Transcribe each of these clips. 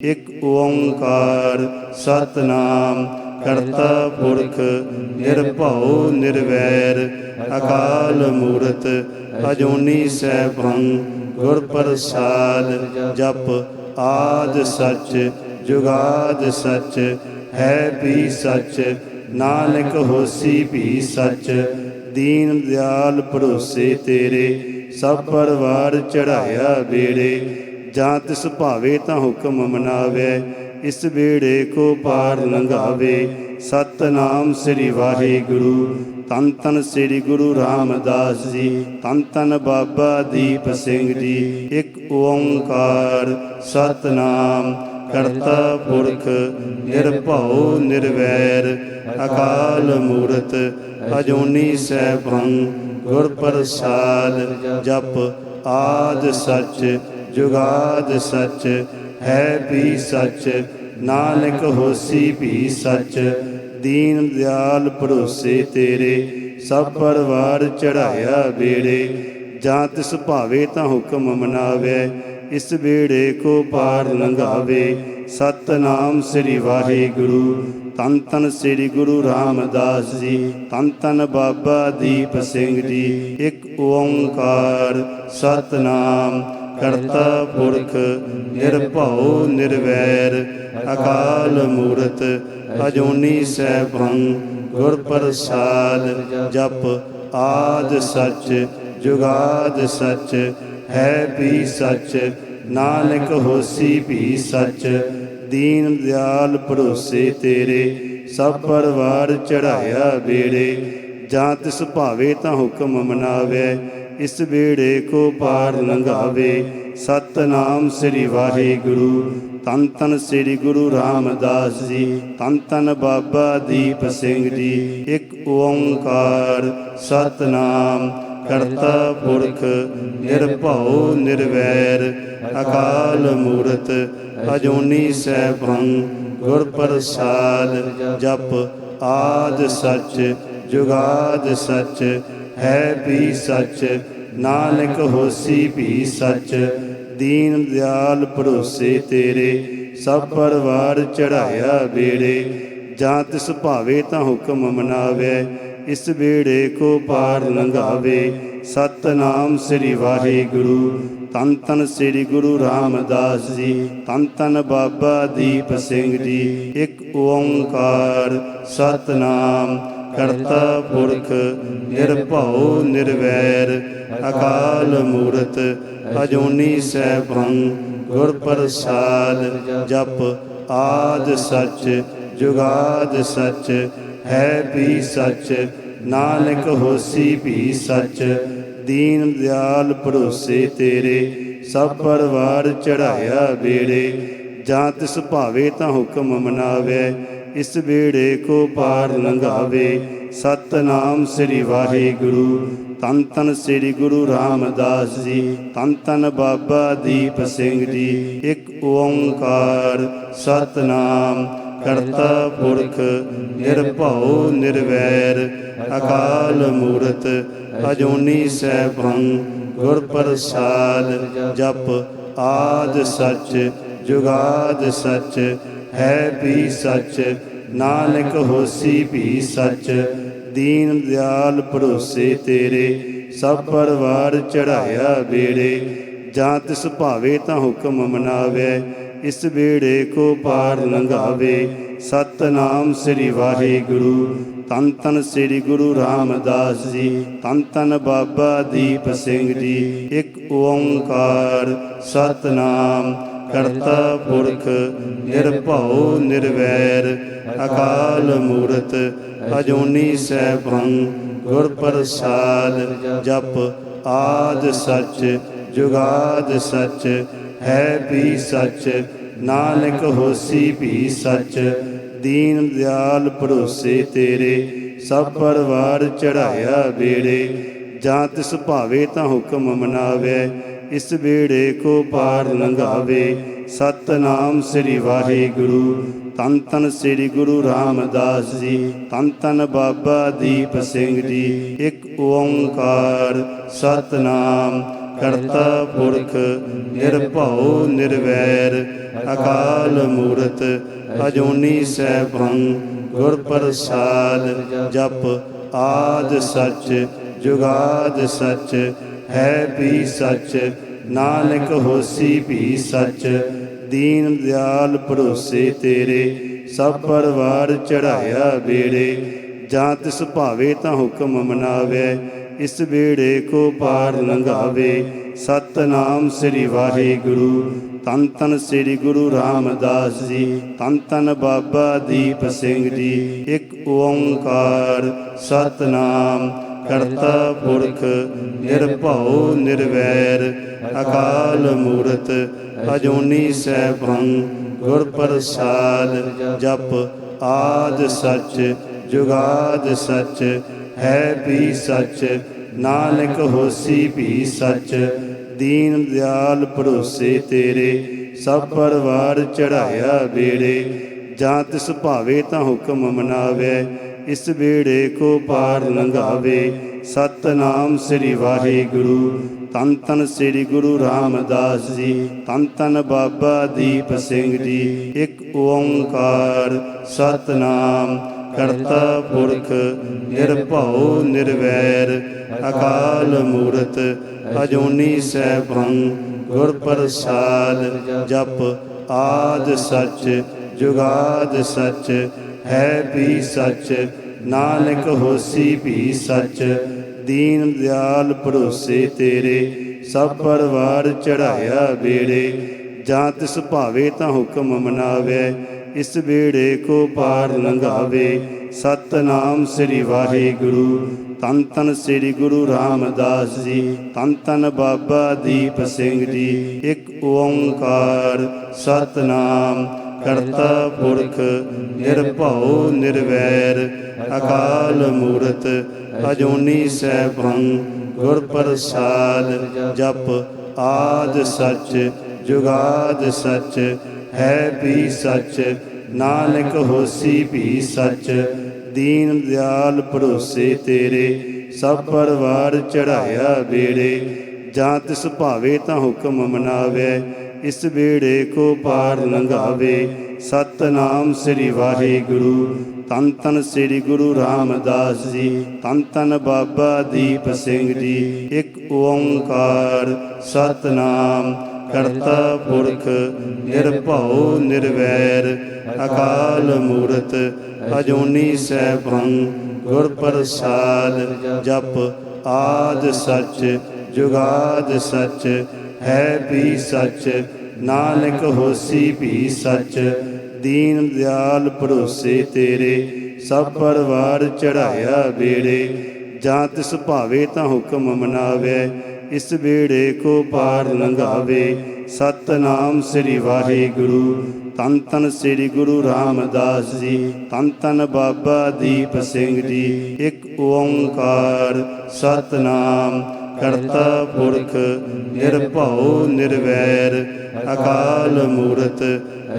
ਇਕ ਓੰਕਾਰ ਸਤਨਾਮ ਕਰਤਾ ਪੁਰਖ ਨਿਰਭਉ ਨਿਰਵੈਰ ਅਕਾਲ ਮੂਰਤ ਅਜੋਨੀ ਸੈਭੰ ਗੁਰ ਪ੍ਰਸਾਦ ਜਪ ਆਦ ਸੱਚ ਜੁਗਾਦ ਸੱਚ ਹੈ ਵੀ ਸੱਚ ਨਾਨਕ ਹੋਸੀ ਵੀ ਸੱਚ ਦੀਨ ਦਿਆਲ ਭਰੋਸੇ ਤੇਰੇ ਸਭ ਪਰਵਾਰ ਚੜਾਇਆ ਬੇੜੇ ਜਾਂ ਤਿਸ ਭਾਵੇ ਤਾਂ ਹੁਕਮ ਮਨਾਵੇ, ਇਸ ਵੇੜੇ ਕੋ ਪਾਰ ਲੰਘਾਵੇ। ਸਤਨਾਮ ਸ੍ਰੀ ਵਾਹਿਗੁਰੂ ਤਨ ਤਨ ਸ੍ਰੀ ਗੁਰੂ ਰਾਮਦਾਸ ਜੀ ਤਨ ਤਨ ਬਾਬਾ ਦੀਪ ਸਿੰਘ ਜੀ। ਇੱਕ ਓੰਕਾਰ ਸਤਨਾਮ ਕਰਤਾ ਪੁਰਖ, ਨਿਰਭਉ ਨਿਰਵੈਰ, ਅਕਾਲ ਮੂਰਤ, ਅਜੋਨੀ ਸੈਭੰ ਗੁਰ ਪ੍ਰਸਾਦ ਜਪ ਆਦ ਸੱਚ ਜੁਗਾਦ ਸੱਚ, ਹੈ ਵੀ ਸੱਚ, ਨਾਨਕ ਹੋਸੀ ਵੀ ਸੱਚ। ਦੀਨ ਦਿਆਲ ਭਰੋਸੇ ਤੇਰੇ, ਸਭ ਪਰਵਾਰ ਚੜਾਇਆ ਬੇੜੇ ਜਾਂ ਤਿਸ ਭਾਵੇ ਤਾਂ ਹੁਕਮ ਮਨਾਵੇ, ਇਸ ਬੇੜੇ ਕੋ ਪਾਰ ਲੰਘਾਵੇ। ਸਤਨਾਮ ਸ੍ਰੀ ਵਾਹਿਗੁਰੂ ਤਨ ਤਨ ਸ੍ਰੀ ਗੁਰੂ ਰਾਮਦਾਸ ਜੀ ਤਨ ਤਨ ਬਾਬਾ ਦੀਪ ਸਿੰਘ ਜੀ। ਇੱਕ ਓੰਕਾਰ, ਸਤਨਾਮ। ਕਰਤਾ ਪੁਰਖ, ਨਿਰਭਉ, ਨਿਰਵੈਰ, ਅਕਾਲ ਮੂਰਤ, ਅਜੋਨੀ ਸੈਭੰ, ਗੁਰ ਪ੍ਰਸਾਦ, ਜਪ ਆਦ ਸੱਚ, ਜੁਗਾਦ ਸੱਚ, ਹੈ ਵੀ ਸੱਚ, ਨਾਨਕ ਹੋਸੀ ਵੀ ਸੱਚ, ਦੀਨ ਦਿਆਲ ਭਰੋਸੇ ਤੇਰੇ, ਸਭ ਪਰਵਾਰ ਚੜਾਇਆ ਬੇੜੇ, ਜਾਂ ਤਿਸ ਭਾਵੇ ਤਾਂ ਹੁਕਮ ਮਨਾਵੇ ਇਸ ਬੇੜੇ ਕੋ ਪਾਰ ਲੰਘਾਵੇ। ਸਤਨਾਮ ਸ੍ਰੀ ਵਾਹਿਗੁਰੂ। ਤਨ ਤਨ ਸ੍ਰੀ ਗੁਰੂ ਰਾਮਦਾਸ ਜੀ। ਤਨ ਤਨ ਬਾਬਾ ਦੀਪ ਸਿੰਘ ਜੀ। ਇੱਕ ਓੰਕਾਰ ਸਤਨਾਮ ਕਰਤਾ ਪੁਰਖ ਨਿਰਭਉ ਨਿਰਵੈਰ। ਅਕਾਲ ਮੂਰਤ ਅਜੂਨੀ ਸੈਭੰ ਗੁਰ ਪ੍ਰਸਾਦ ਜਪ ਆਦ ਸੱਚ ਜੁਗਾਦ ਸੱਚ ਹੈ ਵੀ ਸੱਚ। ਨਾਨਕ ਹੋਸੀ ਵੀ ਸੱਚ, ਦੀਨ ਦਿਆਲ ਭਰੋਸੇ ਤੇਰੇ, ਸਭ ਪਰਵਾਰ ਚੜਾਇਆ ਬੇੜੇ, ਜਾਂ ਤਿਸ ਭਾਵੇ ਤਾਂ ਹੁਕਮ ਮਨਾਵੇ, ਇਸ ਬੇੜੇ ਕੋ ਪਾਰ ਲੰਘਾਵੇ। ਸਤਨਾਮ ਸ੍ਰੀ ਵਾਹਿਗੁਰੂ, ਤਨ ਤਨ ਸ੍ਰੀ ਗੁਰੂ ਰਾਮਦਾਸ ਜੀ, ਤਨ ਤਨ ਬਾਬਾ ਦੀਪ ਸਿੰਘ ਜੀ, ਇੱਕ ਓੰਕਾਰ, ਸਤਨਾਮ। ਕਰਤਾ ਪੁਰਖ, ਨਿਰਭਉ, ਨਿਰਵੈਰ, ਅਕਾਲ ਮੂਰਤ, ਅਜੂਨੀ ਸੈਭੰ, ਗੁਰ ਪ੍ਰਸਾਦ, ਜਪ ਆਦ ਸੱਚ, ਜੁਗਾਦ ਸੱਚ, ਹੈ ਵੀ ਸੱਚ, ਨਾਨਕ ਹੋਸੀ ਵੀ ਸੱਚ, ਦੀਨ ਦਿਆਲ ਭਰੋਸੇ ਤੇਰੇ, ਸਭ ਪਰਵਾਰ ਚੜਾਇਆ ਬੇੜੇ ਜਾਂ ਤਿਸ ਭਾਵੇ ਤਾਂ ਹੁਕਮ ਮਨਾਵੇ ਇਸ ਵੇੜੇ ਕੋ ਪਾਰ ਲੰਘਾਵੇ। ਸਤਨਾਮ ਸ੍ਰੀ ਵਾਹਿਗੁਰੂ। ਤਨ ਤਨ ਸ੍ਰੀ ਗੁਰੂ ਰਾਮਦਾਸ ਜੀ। ਤਨ ਤਨ ਬਾਬਾ ਦੀਪ ਸਿੰਘ ਜੀ। ਇੱਕ ਓੰਕਾਰ ਸਤਨਾਮ ਕਰਤਾ ਪੁਰਖ ਨਿਰਭਉ ਨਿਰਵੈਰ। ਅਕਾਲ ਮੂਰਤ ਅਜੂਨੀ ਸੈਭੰ ਗੁਰ ਪ੍ਰਸਾਦ ਜਪ ਆਦ ਸੱਚ ਜੁਗਾਦ ਸੱਚ ਹੈ ਵੀ ਸੱਚ, ਨਾਨਕ ਹੋਸੀ ਵੀ ਸੱਚ। ਦੀਨ ਦਿਆਲ ਭਰੋਸੇ ਤੇਰੇ, ਸਭ ਪਰਵਾਰ ਚੜਾਇਆ ਬੇੜੇ। ਜਾਂ ਤਿਸ ਭਾਵੇ ਤਾਂ ਹੁਕਮ ਮਨਾਵੇ, ਇਸ ਬੇੜੇ ਕੋ ਪਾਰ ਲੰਘਾਵੇ। ਸਤਨਾਮ ਸ੍ਰੀ ਵਾਹਿਗੁਰੂ ਤਨ ਤਨ ਸ੍ਰੀ ਗੁਰੂ ਰਾਮਦਾਸ ਜੀ ਤਨ ਤਨ ਬਾਬਾ ਦੀਪ ਸਿੰਘ ਜੀ। ਇੱਕ ਓੰਕਾਰ, ਸਤਨਾਮ। ਕਰਤਾ ਪੁਰਖ, ਨਿਰਭਉ, ਨਿਰਵੈਰ, ਅਕਾਲ ਮੂਰਤ, ਅਜੋਨੀ ਸੈਭੰ, ਗੁਰ ਪ੍ਰਸਾਦ, ਜਪ ਆਦ ਸੱਚ, ਜੁਗਾਦ ਸੱਚ, ਹੈ ਵੀ ਸੱਚ, ਨਾਨਕ ਹੋਸੀ ਵੀ ਸੱਚ, ਦੀਨ ਦਿਆਲ ਭਰੋਸੇ ਤੇਰੇ, ਸਭ ਪਰਵਾਰ ਚੜਾਇਆ ਬੇੜੇ, ਜਾਂ ਤਿਸ ਭਾਵੇ ਤਾਂ ਹੁਕਮ ਮਨਾਵੇ ਇਸ ਵੇੜੇ ਕੋ ਪਾਰ ਲੰਘਾਵੇ। ਸਤਨਾਮ ਸ੍ਰੀ ਵਾਹਿਗੁਰੂ। ਤਨ ਤਨ ਸ੍ਰੀ ਗੁਰੂ ਰਾਮਦਾਸ ਜੀ। ਤਨ ਤਨ ਬਾਬਾ ਦੀਪ ਸਿੰਘ ਜੀ। ਇੱਕ ਓੰਕਾਰ ਸਤਨਾਮ। ਕਰਤਾ ਪੁਰਖ, ਨਿਰਭਉ, ਨਿਰਵੈਰ। ਅਕਾਲ ਮੂਰਤ, ਅਜੂਨੀ ਸੈਭੰ। ਗੁਰ ਪ੍ਰਸਾਦ ਜਪ ਆਦ ਸੱਚ, ਜੁਗਾਦ ਸੱਚ। ਹੈ ਵੀ ਸੱਚ, ਨਾਨਕ ਹੋਸੀ ਵੀ ਸੱਚ। ਦੀਨ ਦਿਆਲ ਭਰੋਸੇ ਤੇਰੇ, ਸਭ ਪਰਵਾਰ ਚੜਾਇਆ ਬੇੜੇ। ਜਾਂ ਤਿਸ ਭਾਵੇ ਤਾਂ ਹੁਕਮ ਮਨਾਵੇ, ਇਸ ਬੇੜੇ ਕੋ ਪਾਰ ਲੰਘਾਵੇ। ਸਤਨਾਮ ਸ੍ਰੀ ਵਾਹਿਗੁਰੂ, ਤਨ ਤਨ ਸ੍ਰੀ ਗੁਰੂ ਰਾਮਦਾਸ ਜੀ, ਤਨ ਤਨ ਬਾਬਾ ਦੀਪ ਸਿੰਘ ਜੀ। ਇੱਕ ਓੰਕਾਰ, ਸਤਨਾਮ। ਕਰਤਾ ਪੁਰਖ, ਨਿਰਭਉ, ਨਿਰਵੈਰ, ਅਕਾਲ ਮੂਰਤ, ਅਜੂਨੀ ਸੈਭੰ, ਗੁਰ ਪ੍ਰਸਾਦ, ਜਪ ਆਦ ਸੱਚ, ਜੁਗਾਦ ਸੱਚ, ਹੈ ਵੀ ਸੱਚ, ਨਾਨਕ ਹੋਸੀ ਵੀ ਸੱਚ, ਦੀਨ ਦਿਆਲ ਭਰੋਸੇ ਤੇਰੇ, ਸਭ ਪਰਵਾਰ ਚੜਾਇਆ ਬੇੜੇ, ਜਾਂ ਤਿਸ ਭਾਵੇ ਤਾਂ ਹੁਕਮ ਮਨਾਵੇ ਇਸ ਵੇੜੇ ਕੋ ਪਾਰ ਲੰਘਾਵੇ। ਸਤਨਾਮ ਸ੍ਰੀ ਵਾਹਿਗੁਰੂ। ਤਨ ਤਨ ਸ੍ਰੀ ਗੁਰੂ ਰਾਮਦਾਸ ਜੀ। ਤਨ ਤਨ ਬਾਬਾ ਦੀਪ ਸਿੰਘ ਜੀ। ਇੱਕ ਓੰਕਾਰ ਸਤਨਾਮ ਕਰਤਾ ਪੁਰਖ ਨਿਰਭਉ ਨਿਰਵੈਰ। ਅਕਾਲ ਮੂਰਤ ਅਜੂਨੀ ਸੈਭੰ ਗੁਰ ਪ੍ਰਸਾਦ ਜਪ ਆਦ ਸੱਚ ਜੁਗਾਦ ਸੱਚ ਹੈ ਵੀ ਸੱਚ, ਨਾਨਕ ਹੋਸੀ ਵੀ ਸੱਚ। ਦੀਨ ਦਿਆਲ ਭਰੋਸੇ ਤੇਰੇ, ਸਭ ਪਰਵਾਰ ਚੜਾਇਆ ਬੇੜੇ। ਜਾਂ ਤਿਸ ਭਾਵੇ ਤਾਂ ਹੁਕਮ ਮਨਾਵੇ, ਇਸ ਬੇੜੇ ਕੋ ਪਾਰ ਲੰਘਾਵੇ। ਸਤਨਾਮ ਸ੍ਰੀ ਵਾਹਿਗੁਰੂ ਤਨ ਤਨ ਸ੍ਰੀ ਗੁਰੂ ਰਾਮਦਾਸ ਜੀ ਤਨ ਤਨ ਬਾਬਾ ਦੀਪ ਸਿੰਘ ਜੀ। ਇੱਕ ਓੰਕਾਰ, ਸਤਨਾਮ। ਕਰਤਾ ਪੁਰਖ, ਨਿਰਭਉ, ਨਿਰਵੈਰ, ਅਕਾਲ ਮੂਰਤ, ਅਜੂਨੀ ਸੈਭੰ, ਗੁਰ ਪ੍ਰਸਾਦ, ਜਪ ਆਦ ਸੱਚ, ਜੁਗਾਦ ਸੱਚ, ਹੈ ਵੀ ਸੱਚ, ਨਾਨਕ ਹੋਸੀ ਵੀ ਸੱਚ, ਦੀਨ ਦਿਆਲ ਭਰੋਸੇ ਤੇਰੇ, ਸਭ ਪਰਵਾਰ ਚੜਾਇਆ ਬੇੜੇ, ਜਾਂ ਤਿਸ ਭਾਵੇ ਤਾਂ ਹੁਕਮ ਮਨਾਵੇ ਇਸ ਵੇੜੇ ਕੋ ਪਾਰ ਲੰਘਾਵੇ। ਸਤਨਾਮ ਸ੍ਰੀ ਵਾਹਿਗੁਰੂ। ਤਨ ਤਨ ਸ੍ਰੀ ਗੁਰੂ ਰਾਮਦਾਸ ਜੀ। ਤਨ ਤਨ ਬਾਬਾ ਦੀਪ ਸਿੰਘ ਜੀ। ਇੱਕ ਓੰਕਾਰ ਸਤਨਾਮ। ਕਰਤਾ ਪੁਰਖ, ਨਿਰਭਉ, ਨਿਰਵੈਰ। ਅਕਾਲ ਮੂਰਤ, ਅਜੂਨੀ ਸੈਭੰ। ਗੁਰ ਪ੍ਰਸਾਦ ਜਪ ਆਦ ਸੱਚ, ਜੁਗਾਦ ਸੱਚ। ਹੈ ਵੀ ਸੱਚ, ਨਾਨਕ ਹੋਸੀ ਵੀ ਸੱਚ। ਦੀਨ ਦਿਆਲ ਭਰੋਸੇ ਤੇਰੇ, ਸਭ ਪਰਵਾਰ ਚੜਾਇਆ ਬੇੜੇ ਜਾਂ ਤਿਸ ਭਾਵੇ ਤਾਂ ਹੁਕਮ ਮਨਾਵੇ, ਇਸ ਬੇੜੇ ਕੋ ਪਾਰ ਲੰਘਾਵੇ। ਸਤਨਾਮ ਸ੍ਰੀ ਵਾਹਿਗੁਰੂ ਤਨ ਤਨ ਸ੍ਰੀ ਗੁਰੂ ਰਾਮਦਾਸ ਜੀ ਤਨ ਤਨ ਬਾਬਾ ਦੀਪ ਸਿੰਘ ਜੀ। ਇੱਕ ਓੰਕਾਰ, ਸਤਨਾਮ। ਕਰਤਾ ਪੁਰਖ, ਨਿਰਭਉ, ਨਿਰਵੈਰ, ਅਕਾਲ ਮੂਰਤ,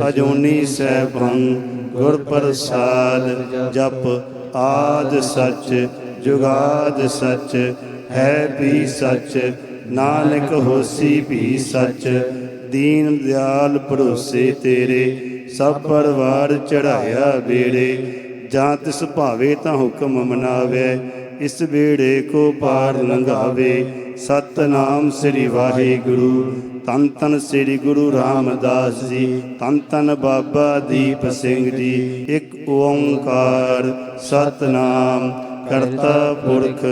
ਅਜੋਨੀ ਸੈਭੰ, ਗੁਰ ਪ੍ਰਸਾਦ, ਜਪ ਆਦ ਸੱਚ, ਜੁਗਾਦ ਸੱਚ, ਹੈ ਵੀ ਸੱਚ, ਨਾਨਕ ਹੋਸੀ ਵੀ ਸੱਚ, ਦੀਨ ਦਿਆਲ ਭਰੋਸੇ ਤੇਰੇ, ਸਭ ਪਰਵਾਰ ਚੜਾਇਆ ਬੇੜੇ, ਜਾਂ ਤਿਸ ਭਾਵੇ ਤਾਂ ਹੁਕਮ ਮਨਾਵੇ ਇਸ ਵੇੜੇ ਕੋ ਪਾਰ ਲੰਘਾਵੇ। ਸਤਨਾਮ ਸ੍ਰੀ ਵਾਹਿਗੁਰੂ। ਤਨ ਤਨ ਸ੍ਰੀ ਗੁਰੂ ਰਾਮਦਾਸ ਜੀ। ਤਨ ਤਨ ਬਾਬਾ ਦੀਪ ਸਿੰਘ ਜੀ। ਇੱਕ ਓੰਕਾਰ ਸਤਨਾਮ। ਕਰਤਾ ਪੁਰਖ,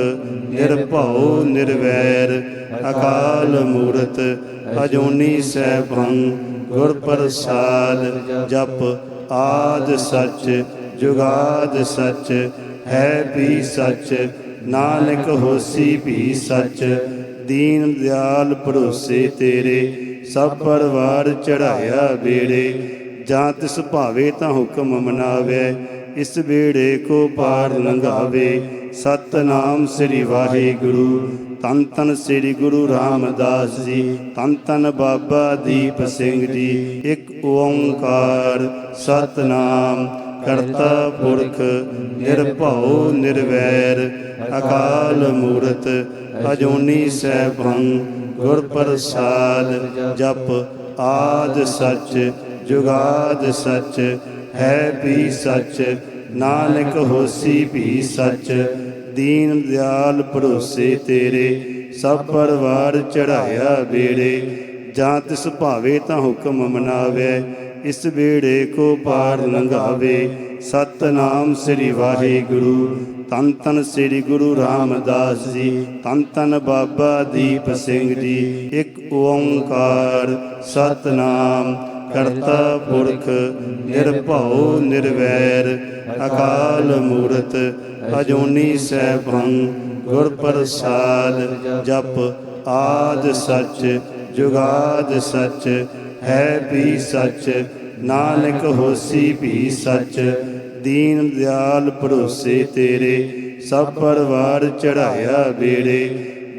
ਨਿਰਭਉ, ਨਿਰਵੈਰ। ਅਕਾਲ ਮੂਰਤ, ਅਜੂਨੀ ਸੈਭੰ। ਗੁਰ ਪ੍ਰਸਾਦ ਜਪ ਆਦ ਸੱਚ, ਜੁਗਾਦ ਸੱਚ। ਹੈ ਵੀ ਸੱਚ, ਨਾਨਕ ਹੋਸੀ ਵੀ ਸੱਚ। ਦੀਨ ਦਿਆਲ ਭਰੋਸੇ ਤੇਰੇ, ਸਭ ਪਰਵਾਰ ਚੜਾਇਆ ਬੇੜੇ। ਜਾਂ ਤਿਸ ਭਾਵੇ ਤਾਂ ਹੁਕਮ ਮਨਾਵੇ, ਇਸ ਬੇੜੇ ਕੋ ਪਾਰ ਲੰਘਾਵੇ। ਸਤਨਾਮ ਸ੍ਰੀ ਵਾਹਿਗੁਰੂ, ਤਨ ਤਨ ਸ੍ਰੀ ਗੁਰੂ ਰਾਮਦਾਸ ਜੀ, ਤਨ ਤਨ ਬਾਬਾ ਦੀਪ ਸਿੰਘ ਜੀ। ਇੱਕ ਓੰਕਾਰ, ਸਤਨਾਮ। ਕਰਤਾ ਪੁਰਖ, ਨਿਰਭਉ, ਨਿਰਵੈਰ, ਅਕਾਲ ਮੂਰਤ, ਅਜੂਨੀ ਸੈਭੰ, ਗੁਰ ਪ੍ਰਸਾਦ, ਜਪ ਆਦ ਸੱਚ, ਜੁਗਾਦ ਸੱਚ, ਹੈ ਵੀ ਸੱਚ, ਨਾਨਕ ਹੋਸੀ ਵੀ ਸੱਚ, ਦੀਨ ਦਿਆਲ ਭਰੋਸੇ ਤੇਰੇ, ਸਭ ਪਰਵਾਰ ਚੜਾਇਆ ਬੇੜੇ ਜਾਂ ਤਿਸ ਭਾਵੇ ਤਾਂ ਹੁਕਮ ਮਨਾਵੇ ਇਸ ਵੇੜੇ ਕੋ ਪਾਰ ਲੰਘਾਵੇ। ਸਤਨਾਮ ਸ੍ਰੀ ਵਾਹਿਗੁਰੂ। ਤਨ ਤਨ ਸ੍ਰੀ ਗੁਰੂ ਰਾਮਦਾਸ ਜੀ। ਤਨ ਤਨ ਬਾਬਾ ਦੀਪ ਸਿੰਘ ਜੀ। ਇੱਕ ਓੰਕਾਰ ਸਤਨਾਮ ਕਰਤਾ ਪੁਰਖ ਨਿਰਭਉ ਨਿਰਵੈਰ। ਅਕਾਲ ਮੂਰਤ ਅਜੂਨੀ ਸੈਭੰ ਗੁਰ ਪ੍ਰਸਾਦ ਜਪ ਆਦ ਸੱਚ ਜੁਗਾਦ ਸੱਚ ਹੈ ਵੀ ਸੱਚ, ਨਾਨਕ ਹੋਸੀ ਵੀ ਸੱਚ, ਦੀਨ ਦਿਆਲ ਭਰੋਸੇ ਤੇਰੇ, ਸਭ ਪਰਵਾਰ ਚੜਾਇਆ ਬੇੜੇ,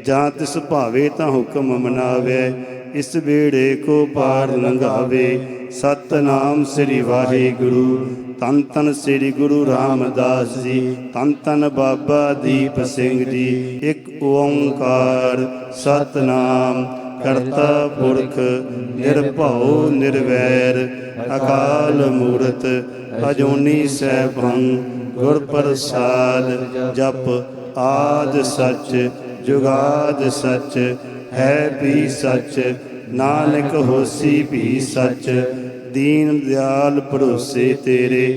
ਜਾਂ ਤਿਸ ਭਾਵੇ ਤਾਂ ਹੁਕਮ ਮਨਾਵੇ, ਇਸ ਬੇੜੇ ਕੋ ਪਾਰ ਲੰਘਾਵੇ। ਸਤਨਾਮ ਸ੍ਰੀ ਵਾਹਿਗੁਰੂ ਤਨ ਤਨ ਸ੍ਰੀ ਗੁਰੂ ਰਾਮਦਾਸ ਜੀ ਤਨ ਤਨ ਬਾਬਾ ਦੀਪ ਸਿੰਘ ਜੀ, ਇੱਕ ਓੰਕਾਰ, ਸਤਨਾਮ। ਕਰਤਾ ਪੁਰਖ, ਨਿਰਭਉ, ਨਿਰਵੈਰ, ਅਕਾਲ ਮੂਰਤ, ਅਜੋਨੀ ਸੈਭੰ, ਗੁਰ ਪ੍ਰਸਾਦ, ਜਪ ਆਦ ਸੱਚ, ਜੁਗਾਦ ਸੱਚ, ਹੈ ਵੀ ਸੱਚ, ਨਾਨਕ ਹੋਸੀ ਵੀ ਸੱਚ, ਦੀਨ ਦਿਆਲ ਭਰੋਸੇ ਤੇਰੇ,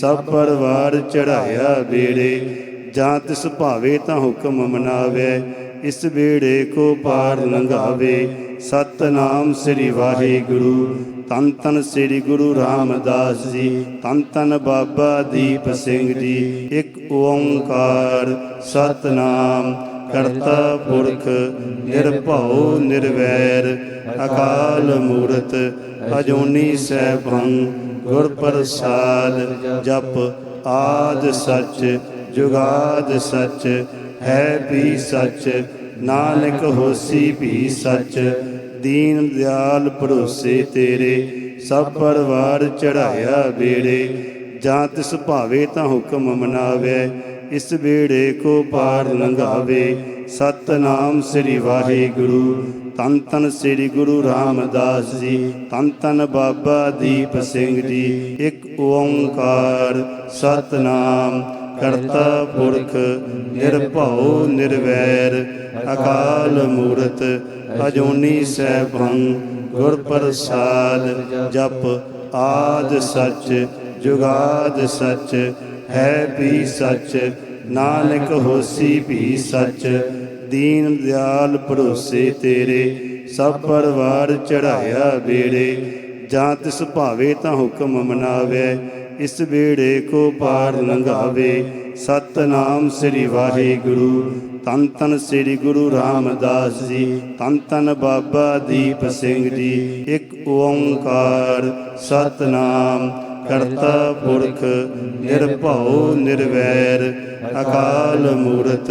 ਸਭ ਪਰਵਾਰ ਚੜਾਇਆ ਬੇੜੇ, ਜਾਂ ਤਿਸ ਭਾਵੇ ਤਾਂ ਹੁਕਮ ਮਨਾਵੇ ਇਸ ਵੇੜੇ ਕੋ ਪਾਰ ਲੰਘਾਵੇ। ਸਤਨਾਮ ਸ੍ਰੀ ਵਾਹਿਗੁਰੂ। ਤਨ ਤਨ ਸ੍ਰੀ ਗੁਰੂ ਰਾਮਦਾਸ ਜੀ। ਤਨ ਤਨ ਬਾਬਾ ਦੀਪ ਸਿੰਘ ਜੀ। ਇੱਕ ਓੰਕਾਰ ਸਤਨਾਮ। ਕਰਤਾ ਪੁਰਖ, ਨਿਰਭਉ, ਨਿਰਵੈਰ, ਅਕਾਲ ਮੂਰਤ, ਅਜੂਨੀ ਸੈਭੰ, ਗੁਰ ਪ੍ਰਸਾਦ, ਜਪ ਆਦ ਸੱਚ, ਜੁਗਾਦ ਸੱਚ ਹੈ ਵੀ ਸੱਚ, ਨਾਨਕ ਹੋਸੀ ਵੀ ਸੱਚ। ਦੀਨ ਦਿਆਲ ਭਰੋਸੇ ਤੇਰੇ, ਸਭ ਪਰਵਾਰ ਚੜਾਇਆ ਬੇੜੇ। ਜਾਂ ਤਿਸ ਭਾਵੇ ਤਾਂ ਹੁਕਮ ਮਨਾਵੇ, ਇਸ ਬੇੜੇ ਕੋ ਪਾਰ ਲੰਘਾਵੇ। ਸਤਨਾਮ ਸ੍ਰੀ ਵਾਹਿਗੁਰੂ ਤਨ ਤਨ ਸ੍ਰੀ ਗੁਰੂ ਰਾਮਦਾਸ ਜੀ ਤਨ ਤਨ ਬਾਬਾ ਦੀਪ ਸਿੰਘ ਜੀ। ਇੱਕ ਓੰਕਾਰ, ਸਤਨਾਮ। ਕਰਤਾ ਪੁਰਖ, ਨਿਰਭਉ, ਨਿਰਵੈਰ, ਅਕਾਲ ਮੂਰਤ, ਅਜੂਨੀ ਸੈਭੰ, ਗੁਰ ਪ੍ਰਸਾਦ, ਜਪ ਆਦ ਸੱਚ, ਜੁਗਾਦ ਸੱਚ, ਹੈ ਵੀ ਸੱਚ, ਨਾਨਕ ਹੋਸੀ ਵੀ ਸੱਚ, ਦੀਨ ਦਿਆਲ ਭਰੋਸੇ ਤੇਰੇ, ਸਭ ਪਰਵਾਰ ਚੜਾਇਆ ਬੇੜੇ, ਜਾਂ ਤਿਸ ਭਾਵੇ ਤਾਂ ਹੁਕਮ ਮਨਾਵੇ ਇਸ ਵੇੜੇ ਕੋ ਪਾਰ ਲੰਘਾਵੇ। ਸਤਨਾਮ ਸ੍ਰੀ ਵਾਹਿਗੁਰੂ। ਤਨ ਤਨ ਸ੍ਰੀ ਗੁਰੂ ਰਾਮਦਾਸ ਜੀ। ਤਨ ਤਨ ਬਾਬਾ ਦੀਪ ਸਿੰਘ ਜੀ। ਇੱਕ ਓੰਕਾਰ ਸਤਨਾਮ ਕਰਤਾ ਪੁਰਖ ਨਿਰਭਉ ਨਿਰਵੈਰ। ਅਕਾਲ ਮੂਰਤ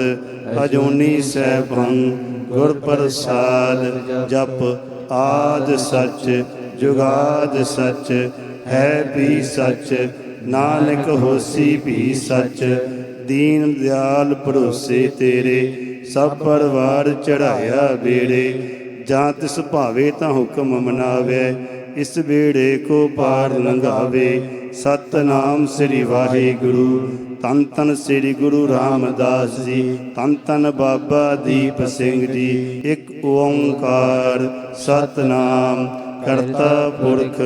ਅਜੂਨੀ ਸੈਭੰ ਗੁਰ ਪ੍ਰਸਾਦ ਜਪ ਆਦ ਸੱਚ ਜੁਗਾਦ ਸੱਚ ਹੈ ਵੀ ਸੱਚ, ਨਾਨਕ ਹੋਸੀ ਵੀ ਸੱਚ। ਦੀਨ ਦਿਆਲ ਭਰੋਸੇ ਤੇਰੇ, ਸਭ ਪਰਵਾਰ ਚੜਾਇਆ ਬੇੜੇ। ਜਾਂ ਤਿਸ ਭਾਵੇ ਤਾਂ ਹੁਕਮ ਮਨਾਵੇ, ਇਸ ਬੇੜੇ ਕੋ ਪਾਰ ਲੰਘਾਵੇ। ਸਤਨਾਮ ਸ੍ਰੀ ਵਾਹਿਗੁਰੂ ਤਨ ਤਨ ਸ੍ਰੀ ਗੁਰੂ ਰਾਮਦਾਸ ਜੀ ਤਨ ਤਨ ਬਾਬਾ ਦੀਪ ਸਿੰਘ ਜੀ। ਇੱਕ ਓੰਕਾਰ, ਸਤਨਾਮ। ਕਰਤਾ ਪੁਰਖ,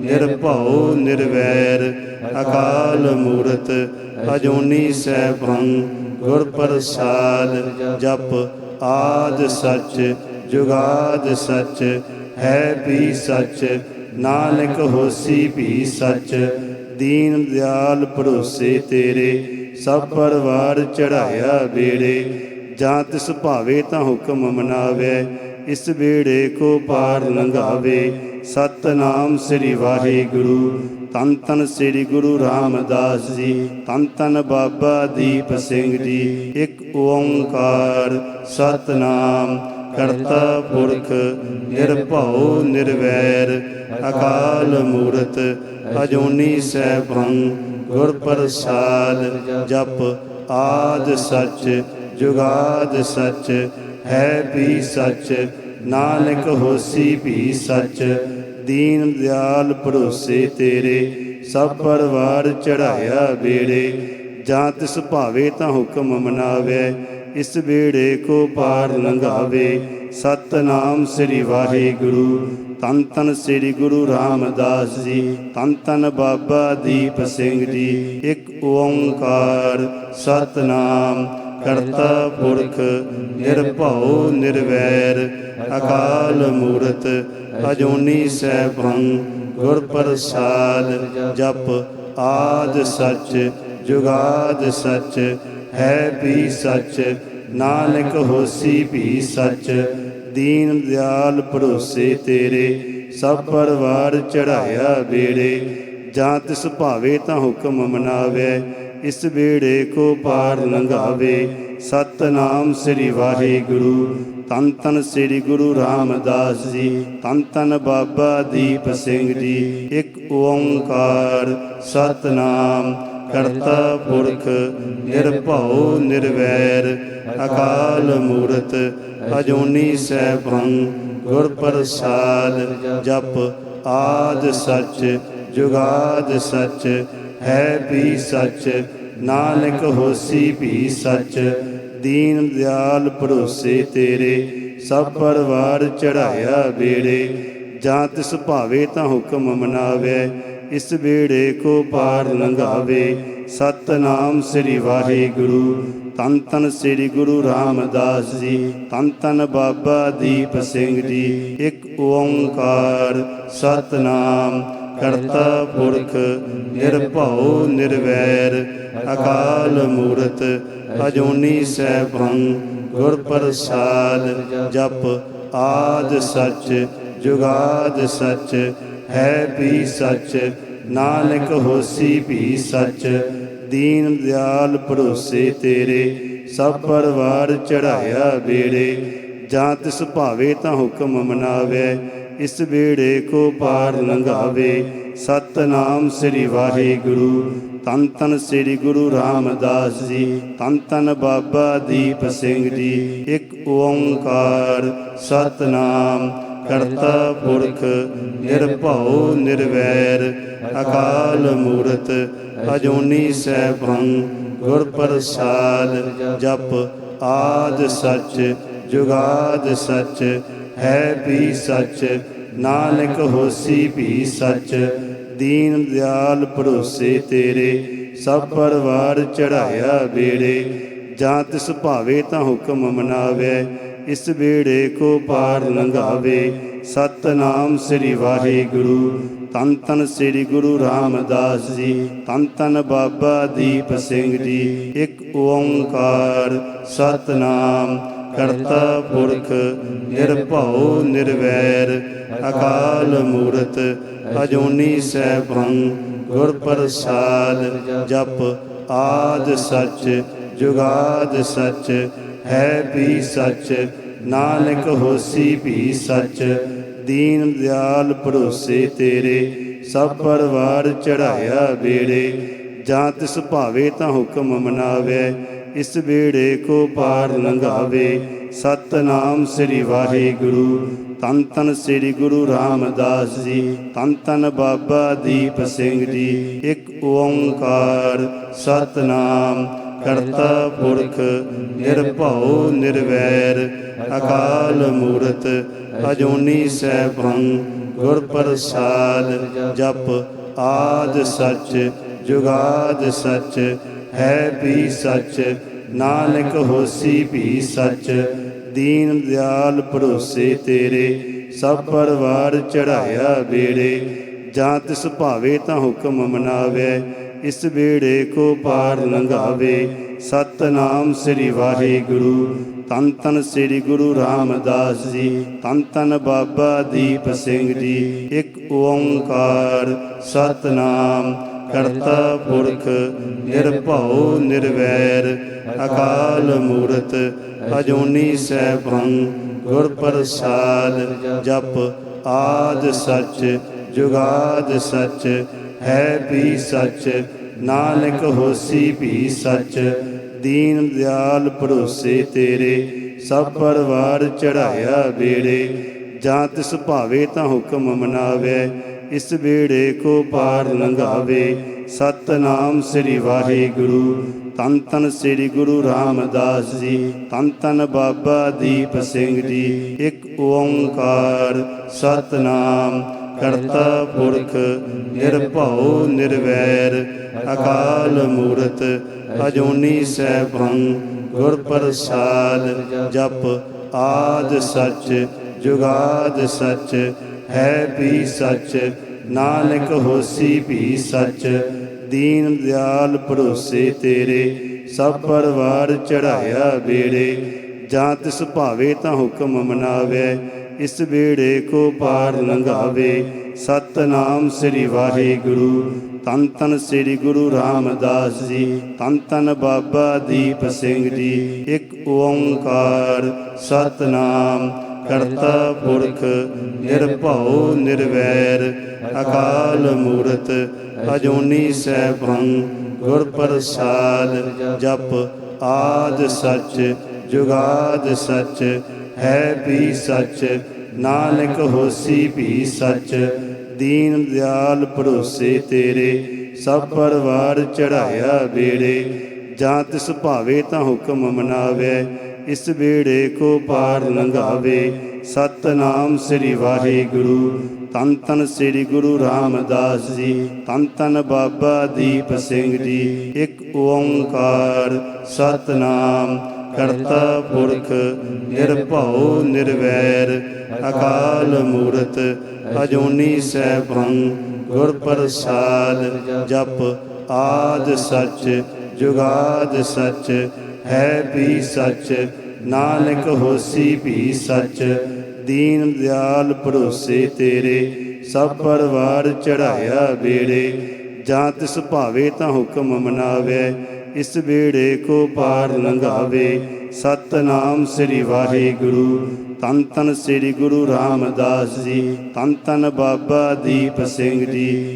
ਨਿਰਭਉ, ਨਿਰਵੈਰ, ਅਕਾਲ ਮੂਰਤ, ਅਜੂਨੀ ਸੈਭੰ, ਗੁਰ ਪ੍ਰਸਾਦ, ਜਪ ਆਦ ਸੱਚ, ਜੁਗਾਦ ਸੱਚ, ਹੈ ਵੀ ਸੱਚ, ਨਾਨਕ ਹੋਸੀ ਵੀ ਸੱਚ, ਦੀਨ ਦਿਆਲ ਭਰੋਸੇ ਤੇਰੇ, ਸਭ ਪਰਵਾਰ ਚੜਾਇਆ ਬੇੜੇ, ਜਾਂ ਤਿਸ ਭਾਵੇ ਤਾਂ ਹੁਕਮ ਮਨਾਵੇ ਇਸ ਵੇੜੇ ਕੋ ਪਾਰ ਲੰਘਾਵੇ। ਸਤਨਾਮ ਸ੍ਰੀ ਵਾਹਿਗੁਰੂ। ਤਨ ਤਨ ਸ੍ਰੀ ਗੁਰੂ ਰਾਮਦਾਸ ਜੀ। ਤਨ ਤਨ ਬਾਬਾ ਦੀਪ ਸਿੰਘ ਜੀ। ਇੱਕ ਓੰਕਾਰ ਸਤਨਾਮ। ਕਰਤਾ ਪੁਰਖ, ਨਿਰਭਉ, ਨਿਰਵੈਰ। ਅਕਾਲ ਮੂਰਤ, ਅਜੋਨੀ ਸੈਭੰ। ਗੁਰ ਪ੍ਰਸਾਦ ਜਪ ਆਦ ਸੱਚ, ਜੁਗਾਦ ਸੱਚ। ਹੈ ਵੀ ਸੱਚ, ਨਾਨਕ ਹੋਸੀ ਵੀ ਸੱਚ। ਦੀਨ ਦਿਆਲ ਭਰੋਸੇ ਤੇਰੇ, ਸਭ ਪਰਵਾਰ ਚੜਾਇਆ ਬੇੜੇ ਜਾਂ ਤਿਸ ਭਾਵੇ ਤਾਂ ਹੁਕਮ ਮਨਾਵੇ, ਇਸ ਬੇੜੇ ਕੋ ਪਾਰ ਲੰਘਾਵੇ। ਸਤਨਾਮ ਸ੍ਰੀ ਵਾਹਿਗੁਰੂ ਤਨ ਤਨ ਸ੍ਰੀ ਗੁਰੂ ਰਾਮਦਾਸ ਜੀ ਤਨ ਤਨ ਬਾਬਾ ਦੀਪ ਸਿੰਘ ਜੀ। ਇੱਕ ਓੰਕਾਰ, ਸਤਨਾਮ। ਕਰਤਾ ਪੁਰਖ, ਨਿਰਭਉ, ਨਿਰਵੈਰ, ਅਕਾਲ ਮੂਰਤ, ਅਜੋਨੀ ਸੈਭੰ, ਗੁਰ ਪ੍ਰਸਾਦ, ਜਪ ਆਦ ਸੱਚ, ਜੁਗਾਦ ਸੱਚ, ਹੈ ਵੀ ਸੱਚ, ਨਾਨਕ ਹੋਸੀ ਵੀ ਸੱਚ, ਦੀਨ ਦਿਆਲ ਭਰੋਸੇ ਤੇਰੇ, ਸਭ ਪਰਵਾਰ ਚੜਾਇਆ ਬੇੜੇ, ਜਾਂ ਤਿਸ ਭਾਵੇ ਤਾਂ ਹੁਕਮ ਮਨਾਵੇ ਇਸ ਬੇੜੇ ਕੋ ਪਾਰ ਲੰਘਾਵੇ। ਸਤਨਾਮ ਸ੍ਰੀ ਵਾਹਿਗੁਰੂ। ਤਨ ਤਨ ਸ੍ਰੀ ਗੁਰੂ ਰਾਮਦਾਸ ਜੀ। ਤਨ ਤਨ ਬਾਬਾ ਦੀਪ ਸਿੰਘ ਜੀ। ਇੱਕ ਓੰਕਾਰ ਸਤਨਾਮ ਕਰਤਾ ਪੁਰਖ ਨਿਰਭਉ ਨਿਰਵੈਰ। ਅਕਾਲ ਮੂਰਤ ਅਜੂਨੀ ਸੈਭੰ ਗੁਰ ਪ੍ਰਸਾਦ ਜਪ ਆਦ ਸੱਚ ਜੁਗਾਦ ਸੱਚ ਹੈ ਵੀ ਸੱਚ, ਨਾਨਕ ਹੋਸੀ ਵੀ ਸੱਚ। ਦੀਨ ਦਿਆਲ ਭਰੋਸੇ ਤੇਰੇ, ਸਭ ਪਰਵਾਰ ਚੜਾਇਆ ਬੇੜੇ। ਜਾਂ ਤਿਸ ਭਾਵੇ ਤਾਂ ਹੁਕਮ ਮਨਾਵੇ, ਇਸ ਬੇੜੇ ਕੋ ਪਾਰ ਲੰਘਾਵੇ। ਸਤਨਾਮ ਸ੍ਰੀ ਵਾਹਿਗੁਰੂ, ਤਨ ਤਨ ਸ੍ਰੀ ਗੁਰੂ ਰਾਮਦਾਸ ਜੀ, ਤਨ ਤਨ ਬਾਬਾ ਦੀਪ ਸਿੰਘ ਜੀ। ਇੱਕ ਓੰਕਾਰ, ਸਤਨਾਮ। ਕਰਤਾ ਪੁਰਖ, ਨਿਰਭਉ, ਨਿਰਵੈਰ, ਅਕਾਲ ਮੂਰਤ, ਅਜੂਨੀ ਸੈਭੰ, ਗੁਰ ਪ੍ਰਸਾਦ, ਜਪ ਆਦ ਸੱਚ, ਜੁਗਾਦ ਸੱਚ, ਹੈ ਵੀ ਸੱਚ, ਨਾਨਕ ਹੋਸੀ ਵੀ ਸੱਚ, ਦੀਨ ਦਿਆਲ ਭਰੋਸੇ ਤੇਰੇ, ਸਭ ਪਰਵਾਰ ਚੜਾਇਆ ਬੇੜੇ ਜਾਂ ਤਿਸ ਭਾਵੇ ਤਾਂ ਹੁਕਮ ਮਨਾਵੇ ਇਸ ਵੇੜੇ ਕੋ ਪਾਰ ਲੰਘਾਵੇ। ਸਤਨਾਮ ਸ੍ਰੀ ਵਾਹਿਗੁਰੂ। ਤਨ ਤਨ ਸ੍ਰੀ ਗੁਰੂ ਰਾਮਦਾਸ ਜੀ। ਤਨ ਤਨ ਬਾਬਾ ਦੀਪ ਸਿੰਘ ਜੀ। ਇੱਕ ਓੰਕਾਰ ਸਤਨਾਮ ਕਰਤਾ ਪੁਰਖ ਨਿਰਭਉ ਨਿਰਵੈਰ। ਅਕਾਲ ਮੂਰਤ ਅਜੂਨੀ ਸੈਭੰ ਗੁਰ ਪ੍ਰਸਾਦ ਜਪ ਆਦ ਸੱਚ ਜੁਗਾਦ ਸੱਚ ਹੈ ਵੀ ਸੱਚ, ਨਾਨਕ ਹੋਸੀ ਵੀ ਸੱਚ। ਦੀਨ ਦਿਆਲ ਭਰੋਸੇ ਤੇਰੇ, ਸਭ ਪਰਵਾਰ ਚੜਾਇਆ ਬੇੜੇ। ਜਾਂ ਤਿਸ ਭਾਵੇ ਤਾਂ ਹੁਕਮ ਮਨਾਵੇ, ਇਸ ਬੇੜੇ ਕੋ ਪਾਰ ਲੰਘਾਵੇ। ਸਤਨਾਮ ਸ੍ਰੀ ਵਾਹਿਗੁਰੂ ਤਨ ਤਨ ਸ੍ਰੀ ਗੁਰੂ ਰਾਮਦਾਸ ਜੀ ਤਨ ਤਨ ਬਾਬਾ ਦੀਪ ਸਿੰਘ ਜੀ। ਇੱਕ ਓੰਕਾਰ, ਸਤਨਾਮ। ਕਰਤਾ ਪੁਰਖ, ਨਿਰਭਉ, ਨਿਰਵੈਰ, ਅਕਾਲ ਮੂਰਤ, ਅਜੋਨੀ ਸੈਭੰ, ਗੁਰ ਪ੍ਰਸਾਦ, ਜਪ ਆਦ ਸੱਚ, ਜੁਗਾਦ ਸੱਚ, ਹੈ ਵੀ ਸੱਚ, ਨਾਨਕ ਹੋਸੀ ਵੀ ਸੱਚ, ਦੀਨ ਦਿਆਲ ਭਰੋਸੇ ਤੇਰੇ, ਸਭ ਪਰਵਾਰ ਚੜਾਇਆ ਬੇੜੇ, ਜਾਂ ਤਿਸ ਭਾਵੇ ਤਾਂ ਹੁਕਮ ਮਨਾਵੇ ਇਸ ਵੇੜੇ ਕੋ ਪਾਰ ਲੰਘਾਵੇ। ਸਤਨਾਮ ਸ੍ਰੀ ਵਾਹਿਗੁਰੂ। ਤਨ ਤਨ ਸ੍ਰੀ ਗੁਰੂ ਰਾਮਦਾਸ ਜੀ। ਤਨ ਤਨ ਬਾਬਾ ਦੀਪ ਸਿੰਘ ਜੀ। ਇੱਕ ਓੰਕਾਰ ਸਤਨਾਮ। ਕਰਤਾ ਪੁਰਖ, ਨਿਰਭਉ, ਨਿਰਵੈਰ। ਅਕਾਲ ਮੂਰਤ, ਅਜੂਨੀ ਸੈਭੰ। ਗੁਰ ਪ੍ਰਸਾਦ ਜਪ ਆਦ ਸੱਚ, ਜੁਗਾਦ ਸੱਚ। ਹੈ ਵੀ ਸੱਚ, ਨਾਨਕ ਹੋਸੀ ਵੀ ਸੱਚ। ਦੀਨ ਦਿਆਲ ਭਰੋਸੇ ਤੇਰੇ, ਸਭ ਪਰਵਾਰ ਚੜਾਇਆ ਬੇੜੇ। ਜਾਂ ਤਿਸ ਭਾਵੇ ਤਾਂ ਹੁਕਮ ਮਨਾਵੇ, ਇਸ ਬੇੜੇ ਕੋ ਪਾਰ ਲੰਘਾਵੇ। ਸਤਨਾਮ ਸ੍ਰੀ ਵਾਹਿਗੁਰੂ, ਤਨ ਤਨ ਸ੍ਰੀ ਗੁਰੂ ਰਾਮਦਾਸ ਜੀ, ਤਨ ਤਨ ਬਾਬਾ ਦੀਪ ਸਿੰਘ ਜੀ। ਇੱਕ ਓੰਕਾਰ, ਸਤਨਾਮ। ਕਰਤਾ ਪੁਰਖ, ਨਿਰਭਉ, ਨਿਰਵੈਰ, ਅਕਾਲ ਮੂਰਤ, ਅਜੂਨੀ ਸੈਭੰ, ਗੁਰ ਪ੍ਰਸਾਦ, ਜਪ ਆਦ ਸੱਚ, ਜੁਗਾਦ ਸੱਚ, ਹੈ ਵੀ ਸੱਚ, ਨਾਨਕ ਹੋਸੀ ਵੀ ਸੱਚ, ਦੀਨ ਦਿਆਲ ਭਰੋਸੇ ਤੇਰੇ, ਸਭ ਪਰਵਾਰ ਚੜਾਇਆ ਬੇੜੇ, ਜਾਂ ਤਿਸ ਭਾਵੇ ਤਾਂ ਹੁਕਮ ਮਨਾਵੇ ਇਸ ਵੇੜੇ ਕੋ ਪਾਰ ਲੰਘਾਵੇ। ਸਤਨਾਮ ਸ੍ਰੀ ਵਾਹਿਗੁਰੂ। ਤਨ ਤਨ ਸ੍ਰੀ ਗੁਰੂ ਰਾਮਦਾਸ ਜੀ। ਤਨ ਤਨ ਬਾਬਾ ਦੀਪ ਸਿੰਘ ਜੀ। ਇੱਕ ਓੰਕਾਰ ਸਤਨਾਮ ਕਰਤਾ ਪੁਰਖ ਨਿਰਭਉ ਨਿਰਵੈਰ। ਅਕਾਲ ਮੂਰਤ ਅਜੂਨੀ ਸੈਭੰ ਗੁਰ ਪ੍ਰਸਾਦ ਜਪ ਆਦ ਸੱਚ ਜੁਗਾਦ ਸੱਚ ਹੈ ਵੀ ਸੱਚ, ਨਾਨਕ ਹੋਸੀ ਵੀ ਸੱਚ। ਦੀਨ ਦਿਆਲ ਭਰੋਸੇ ਤੇਰੇ, ਸਭ ਪਰਵਾਰ ਚੜਾਇਆ ਬੇੜੇ। ਜਾਂ ਤਿਸ ਭਾਵੇ ਤਾਂ ਹੁਕਮ ਮਨਾਵੇ, ਇਸ ਬੇੜੇ ਕੋ ਪਾਰ ਲੰਘਾਵੇ। ਸਤਨਾਮ ਸ੍ਰੀ ਵਾਹਿਗੁਰੂ ਤਨ ਤਨ ਸ੍ਰੀ ਗੁਰੂ ਰਾਮਦਾਸ ਜੀ ਤਨ ਤਨ ਬਾਬਾ ਦੀਪ ਸਿੰਘ ਜੀ। ਇੱਕ ਓੰਕਾਰ, ਸਤਨਾਮ। ਕਰਤਾ ਪੁਰਖ, ਨਿਰਭਉ, ਨਿਰਵੈਰ, ਅਕਾਲ ਮੂਰਤ, ਅਜੂਨੀ ਸੈਭੰ, ਗੁਰ ਪ੍ਰਸਾਦ, ਜਪ ਆਦ ਸੱਚ, ਜੁਗਾਦ ਸੱਚ, ਹੈ ਵੀ ਸੱਚ, ਨਾਨਕ ਹੋਸੀ ਵੀ ਸੱਚ, ਦੀਨ ਦਿਆਲ ਭਰੋਸੇ ਤੇਰੇ, ਸਭ ਪਰਵਾਰ ਚੜਾਇਆ ਬੇੜੇ, ਜਾਂ ਤਿਸ ਭਾਵੇ ਤਾਂ ਹੁਕਮ ਮਨਾਵੇ ਇਸ ਵੇੜੇ ਕੋ ਪਾਰ ਲੰਘਾਵੇ। ਸਤਨਾਮ ਸ੍ਰੀ ਵਾਹਿਗੁਰੂ। ਤਨ ਤਨ ਸ੍ਰੀ ਗੁਰੂ ਰਾਮਦਾਸ ਜੀ। ਤਨ ਤਨ ਬਾਬਾ ਦੀਪ ਸਿੰਘ ਜੀ। ਇੱਕ ਓੰਕਾਰ ਸਤਨਾਮ। ਕਰਤਾ ਪੁਰਖ, ਨਿਰਭਉ, ਨਿਰਵੈਰ। ਅਕਾਲ ਮੂਰਤ, ਅਜੂਨੀ ਸੈਭੰ। ਗੁਰ ਪ੍ਰਸਾਦ ਜਪ ਆਦ ਸੱਚ, ਜੁਗਾਦ ਸੱਚ। ਹੈ ਵੀ ਸੱਚ, ਨਾਨਕ ਹੋਸੀ ਵੀ ਸੱਚ। ਦੀਨ ਦਿਆਲ ਭਰੋਸੇ ਤੇਰੇ, ਸਭ ਪਰਵਾਰ ਚੜਾਇਆ ਬੇੜੇ ਜਾਂ ਤਿਸ ਭਾਵੇ ਤਾਂ ਹੁਕਮ ਮਨਾਵੇ, ਇਸ ਬੇੜੇ ਕੋ ਪਾਰ ਲੰਘਾਵੇ। ਸਤਨਾਮ ਸ੍ਰੀ ਵਾਹਿਗੁਰੂ ਤਨ ਤਨ ਸ੍ਰੀ ਗੁਰੂ ਰਾਮਦਾਸ ਜੀ ਤਨ ਤਨ ਬਾਬਾ ਦੀਪ ਸਿੰਘ ਜੀ।